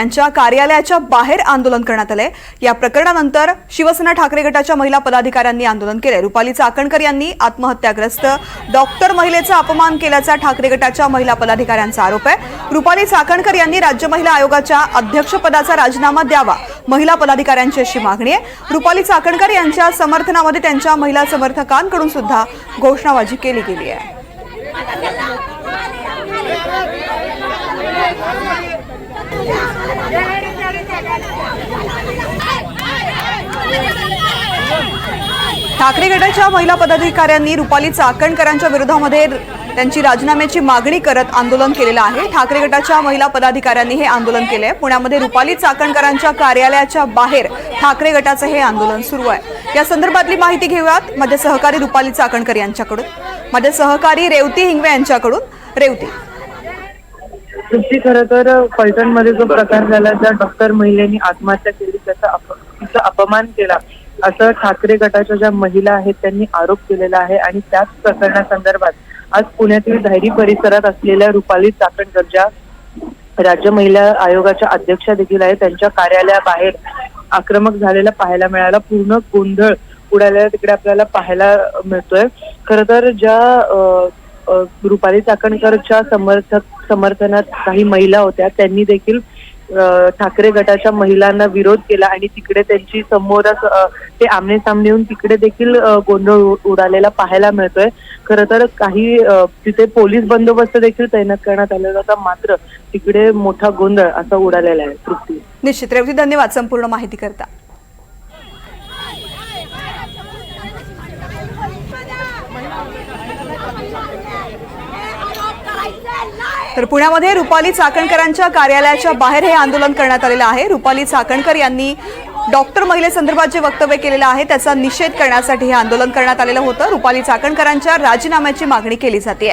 यांच्या कार्यालयाच्या बाहेर आंदोलन करण्यात आले या प्रकरणानंतर शिवसेना ठाकरे गटाच्या महिला पदाधिकाऱ्यांनी आंदोलन केले रुपाली चाकणकर यांनी आत्महत्याग्रस्त डॉक्टर महिलेचा अपमान केल्याचा ठाकरे गटाच्या महिला पदाधिकाऱ्यांचा आरोप आहे. रुपाली चाकणकर यांनी राज्य महिला आयोगाच्या अध्यक्षपदाचा राजीनामा द्यावा महिला पदाधिकाऱ्यांची अशी मागणी आहे. रुपाली चाकणकर यांच्या समर्थनामध्ये त्यांच्या महिला समर्थकांकडून सुद्धा घोषणाबाजी केली गेली आहे. ठाकरे गटाच्या महिला पदाधिकाऱ्यांनी रुपाली चाकणकरांच्या विरोधामध्ये त्यांची राजीनाम्याची मागणी करत आंदोलन केलेलं आहे. ठाकरे गटाच्या महिला पदाधिकाऱ्यांनी हे आंदोलन केले आहे पुण्यामध्ये रुपाली चाकणकरांच्या कार्यालयाच्या बाहेर ठाकरे गटाचं हे आंदोलन सुरू आहे. या संदर्भातली माहिती घेऊयात. मध्ये सहकारी रुपाली चाकणकर यांच्याकडून. मध्ये सहकारी रेवती हिंगवे यांच्याकडून. रेवती. तृप्ती खरं तर फलटणमध्ये जो प्रकार झाला त्या डॉक्टर महिलेनी आत्महत्या केली त्याचा तिचा अपमान केला. असं ठाकरे गटाच्या ज्या महिला आहेत त्यांनी आरोप केलेला आहे आणि त्याच प्रकरणासंदर्भात आज पुण्यातील धायरी परिसरात असलेल्या रुपाली चाकणकर ज्या राज्य महिला आयोगाच्या अध्यक्षा देखील आहेत त्यांच्या कार्यालयाबाहेर आक्रमक झालेला पाहायला मिळाला. पूर्ण गोंधळ उडालेला तिकडे आपल्याला पाहायला मिळतोय. खर तर ज्या रुपाली चाकणकरच्या समर्थक समर्थनात काही महिला होत्या त्यांनी देखील ठाकरे गटाच्या महिलांना विरोध केला आणि तिकडे त्यांची समोर ते आमने सामने येऊन तिकडे देखील गोंधळ उडालेला पाहायला मिळतोय खरं तर काही अ, तिथे पोलीस बंदोबस्त देखील तैनात करण्यात आलेला होता मात्र तिकडे मोठा गोंधळ असा उडालेला आहे तृप्ती निश्चित रेवती धन्यवाद संपूर्ण माहिती करता तर पुण्यामध्ये रुपाली चाकणकरांच्या कार्यालयाच्या बाहेर हे आंदोलन करण्यात आलेलं आहे. रुपाली चाकणकर यांनी डॉक्टर महिलेसंदर्भात जे वक्तव्य केलेलं आहे त्याचा निषेध करण्यासाठी हे आंदोलन करण्यात आलेलं होतं. रुपाली चाकणकरांच्या राजीनाम्याची मागणी केली जाते